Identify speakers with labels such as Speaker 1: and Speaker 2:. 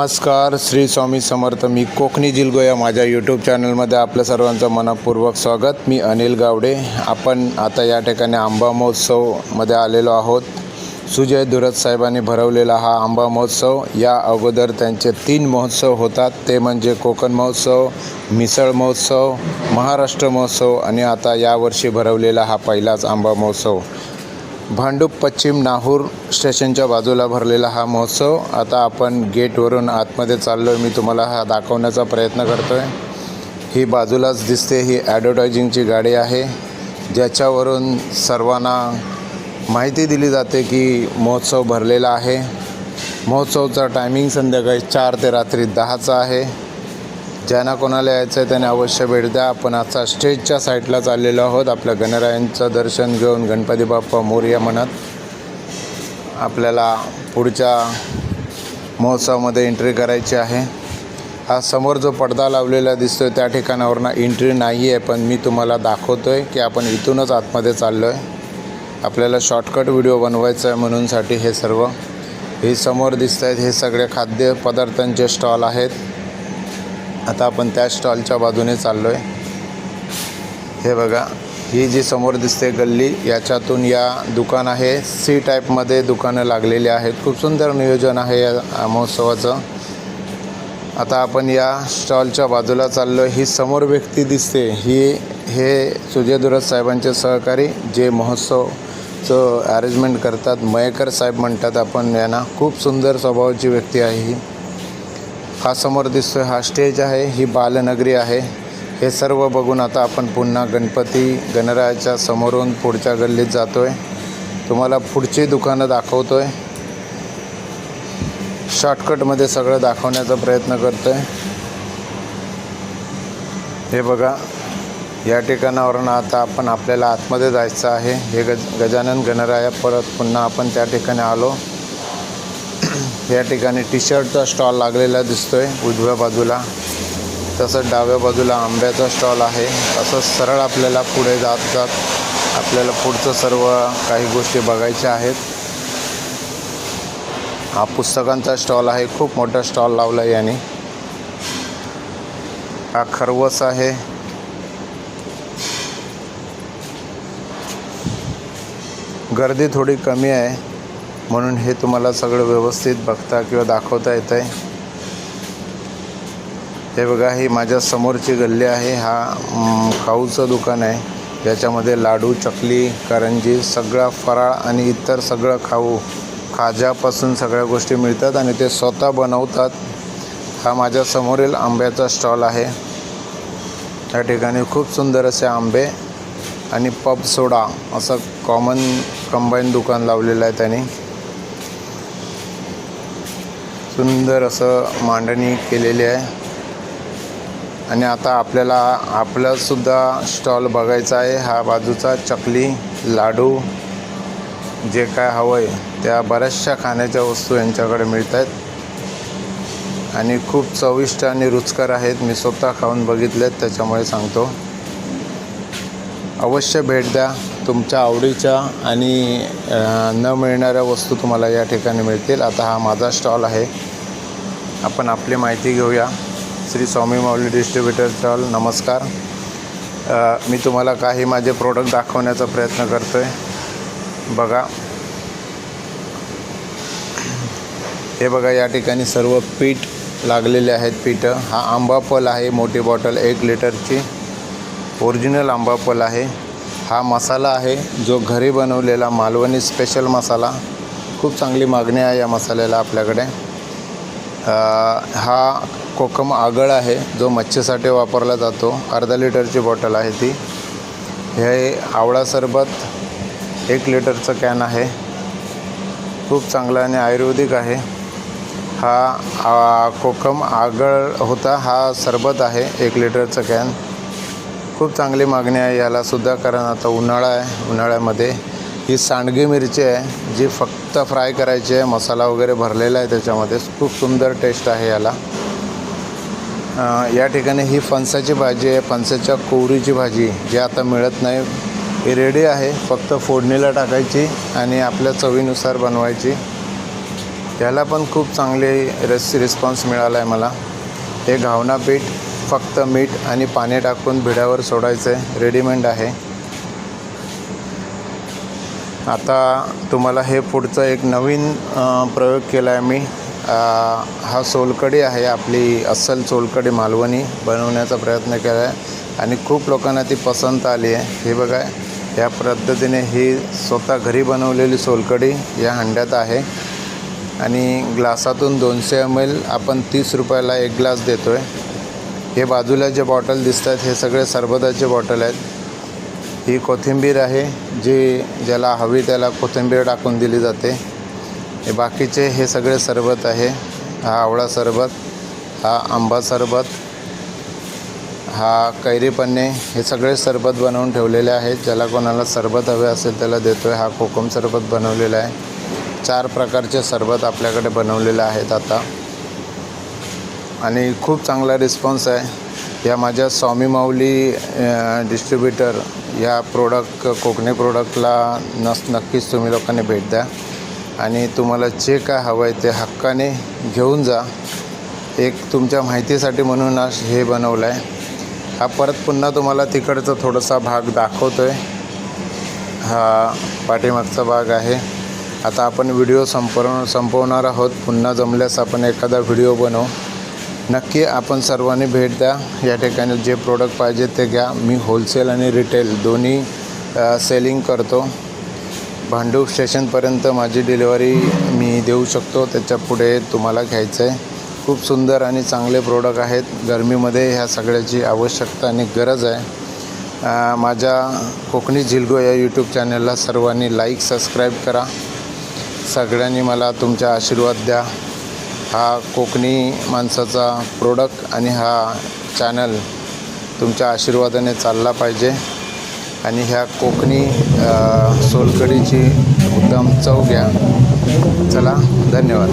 Speaker 1: नमस्कार श्री स्वामी समर्थ. मी कोकणी जिलगो या माझ्या यूट्यूब चॅनलमध्ये आपलं सर्वांचं मनपूर्वक स्वागत. मी अनिल गावडे. आपण आता या ठिकाणी आंबा महोत्सवमध्ये आलेलो आहोत. सुजय धुरत साहेबांनी भरवलेला हा आंबा महोत्सव. या अगोदर त्यांचे तीन महोत्सव होतात. ते म्हणजे कोकण महोत्सव मिसळ महोत्सव महाराष्ट्र महोत्सव आणि आता यावर्षी भरवलेला हा पहिलाच आंबा महोत्सव. भांडूप पश्चिम नाहूर स्टेशनच्या बाजूला भरलेला हा महोत्सव. आता आपण गेटवरून आतमध्ये चाललो आहे मी तुम्हाला हा दाखवण्याचा प्रयत्न करतो आहे ही बाजूलाच दिसते. ही ॲडव्हर्टायझिंगची गाडी आहे. ज्याच्यावरून सर्वांना माहिती दिली जाते की महोत्सव भरलेला आहे. महोत्सवचा टायमिंग संध्याकाळी चार ते रात्री दहाचा आहे. ज्यांना कोणाला यायचं आहे त्याने अवश्य भेट द्या. आपण आता स्टेजच्या साईडला चाललेलो आहोत. आपल्या गणरायांचं दर्शन घेऊन गणपती बाप्पा मोर्या म्हणत आपल्याला पुढच्या महोत्सवामध्ये एंट्री करायची आहे. हा समोर जो पडदा लावलेला दिसतो आहे त्या ठिकाणावरनं एंट्री नाही आहे पण मी तुम्हाला दाखवतो आहे की आपण इथूनच आतमध्ये चाललो आहे आपल्याला शॉर्टकट व्हिडिओ बनवायचा आहे म्हणूनसाठी हे सर्व. हे समोर दिसत आहेत हे सगळे खाद्यपदार्थांचे स्टॉल आहेत. आता आपण त्या स्टॉलच्या बाजूने चाललो आहे हे बघा ही जी समोर दिसते गल्ली याच्यातून या दुकान आहे. सी टाईपमध्ये दुकानं लागलेली आहेत. खूप सुंदर नियोजन आहे या महोत्सवाचं. आता आपण या स्टॉलच्या बाजूला चाललो ही समोर व्यक्ती दिसते. ही हे सुजयदुरत साहेबांचे सहकारी जे महोत्सवचं अरेंजमेंट करतात. मयेकर साहेब म्हणतात आपण यांना. खूप सुंदर स्वभावाची व्यक्ती आहे ही. हा समोर दिसतोय हा स्टेज आहे ही बालनगरी आहे. हे सर्व बघून आता आपण पुन्हा गणपती गणरायाच्या समोरून पुढच्या गल्लीत जातो आहे तुम्हाला पुढची दुकानं दाखवतो आहे शॉर्टकटमध्ये सगळं दाखवण्याचा प्रयत्न करतो आहे हे बघा या ठिकाणावरून आता आपण आपल्याला आतमध्ये जायचं आहे. हे गज गजानन गणराया परत पुन्हा आपण त्या ठिकाणी आलो. या ठिकाणी टी शर्टचा स्टॉल लागलेला दिसतोय उजव्या बाजूला. तसंच डाव्या बाजूला आंब्याचा स्टॉल आहे. असं सरळ आपल्याला पुढे जात जात आपल्याला पुढचं सर्व काही गोष्टी बघायच्या आहेत. हा पुस्तकांचा स्टॉल आहे. खूप मोठा स्टॉल लावला याने. हा खरवस आहे. गर्दी थोडी कमी आहे. म्हणून हे तुम्हाला सगळं व्यवस्थित बघता किंवा दाखवता येतं आहे. हे बघा ही माझ्या समोरची गल्ली आहे. हा खाऊचं दुकान आहे. ज्याच्यामध्ये लाडू चकली करंजी सगळा फराळ आणि इतर सगळं खाऊ खाज्यापासून सगळ्या गोष्टी मिळतात आणि ते स्वतः बनवतात. हा माझ्या समोरील आंब्याचा स्टॉल आहे. त्या ठिकाणी खूप सुंदर असे आंबे आणि पब सोडा असं कॉमन कंबाईन दुकान लावलेलं आहे त्यांनी. सुंदर असं मांडणी केलेली आहे. आणि आता आपल्याला आपलासुद्धा स्टॉल बघायचा आहे. हा बाजूचा चकली लाडू जे काय हवं आहे त्या बऱ्याचशा खाण्याच्या वस्तू यांच्याकडे मिळत आहेत आणि खूप चविष्ट आणि रुचकर आहेत. मी स्वतः खाऊन बघितलेत त्याच्यामुळे सांगतो. अवश्य भेट द्या. तुमच्या आवडीच्या आणि न मिळणाऱ्या वस्तू तुम्हाला या ठिकाणी मिळतील. आता हा माझा स्टॉल आहे. आपण आपली माहिती घेऊया. श्री स्वामी माऊली डिस्ट्रीब्युटर स्टॉल नमस्कार. मी तुम्हाला काही माझे प्रोडक्ट दाखवण्याचा प्रयत्न करतो आहे बघा. हे बघा या ठिकाणी सर्व पीठ लागलेले आहेत पीठं. हा आंबापल आहे मोठी बॉटल एक लिटरची ओरिजिनल आंबापल आहे. हा मसाला आहे जो घरी बनवलेला मालवणी स्पेशल मसाला. खूप चांगली मागणी आहे या मसाल्याला आपल्याकडे. हा कोकम आगळ आहे जो मच्छीसाठी वापरला जातो. अर्धा लिटरची बॉटल आहे ती. हे आवळा सरबत एक लिटरचं कॅन आहे. खूप चांगला आणि आयुर्वेदिक आहे. हा कोकम आगळ होता हा सरबत आहे एक लिटरचं कॅन. खूप चांगली मागणी आहे. यालासुद्धा कारण आता उन्हाळा आहे. उन्हाळ्यामध्ये ही सांडगी मिरची आहे जी फक्त फ्राय करायची आहे. मसाला वगैरे भरलेला आहे त्याच्यामध्ये. खूप सुंदर टेस्ट आहे याला. या ठिकाणी ही फणसाची भाजी आहे. फणसाच्या कोवरीची भाजी जी आता मिळत नाही. ही रेडी आहे. फक्त फोडणीला टाकायची आणि आपल्या चवीनुसार बनवायची. याला पण खूप चांगली रेस रिस्पॉन्स मिळाला आहे मला. हे घावना पीठ फक्त मीठ आणि पाणी टाकून भिड्यावर सोडायचं. आहे रेडीमेड आहे. आता तुम्हाला हे पुढचं एक नवीन प्रयोग केला आहे मी हा सोलकडी आहे आपली अस्सल सोलकडी मालवणी बनवण्याचा प्रयत्न केला आहे आणि खूप लोकांना ती पसंत आली आहे. हे बघा या पद्धतीने ही स्वतः घरी बनवलेली सोलकडी या हंड्यात आहे. आणि ग्लासातून दोनशे एम एल आपण तीस रुपयाला एक ग्लास देतो आहे हे बाजूला जे बॉटल दिसत आहेत हे सगळे सरबताचे बॉटल आहेत. ही कोथिंबीर आहे जी ज्याला हवी त्याला कोथिंबीर टाकून दिली जाते. हे बाकीचे हे सगळे सरबत आहे. हा आवळा सरबत हा आंबा सरबत हा कैरीपन्ने हे सगळे सरबत बनवून ठेवलेले आहेत. ज्याला कोणाला सरबत हवे असेल त्याला देतो आहे हा कोकम सरबत बनवलेला आहे. चार प्रकारचे सरबत आपल्याकडे बनवलेले आहेत आता. आणि खूप चांगला रिस्पॉन्स आहे. या माझ्या स्वामी माऊली डिस्ट्रीब्युटर या प्रोडक्ट कोकणी प्रोडक्टला नस नक्कीच तुम्ही लोकांनी भेट द्या. आणि तुम्हाला जे काय हवं आहे ते हक्काने घेऊन जा. एक तुमच्या माहितीसाठी म्हणून आज हे बनवलं आहे हा परत पुन्हा तुम्हाला तिकडचा थोडासा भाग दाखवतो आहे हा पाठीमागचा भाग आहे. आता आपण व्हिडिओ संपव संपवणार आहोत. पुन्हा जमल्यास आपण एखादा व्हिडिओ बनवू. नक्की आपण सर्वांनी भेट द्या. या ठिकाणी जे प्रोडक्ट पाहिजे ते घ्या. मी होलसेल आणि रिटेल दोन्ही सेलिंग करतो. भांडूप स्टेशनपर्यंत माझी डिलिव्हरी मी देऊ शकतो. त्याच्या पुढे तुम्हाला घ्यायचं आहे खूप सुंदर आणि चांगले प्रोडक्ट आहेत. गरमीमध्ये ह्या सगळ्याची आवश्यकता आणि गरज आहे. माझ्या कोकणी झिलगो या यूट्यूब चॅनलला सर्वांनी लाईक सबस्क्राईब करा. सगळ्यांनी मला तुमचा आशीर्वाद द्या. हा कोकणी माणसाचा प्रोडक्ट आणि हा चॅनल तुमच्या आशीर्वादाने चालला पाहिजे. आणि ह्या कोकणी सोलकडीची उत्तम चव घ्या. चला धन्यवाद.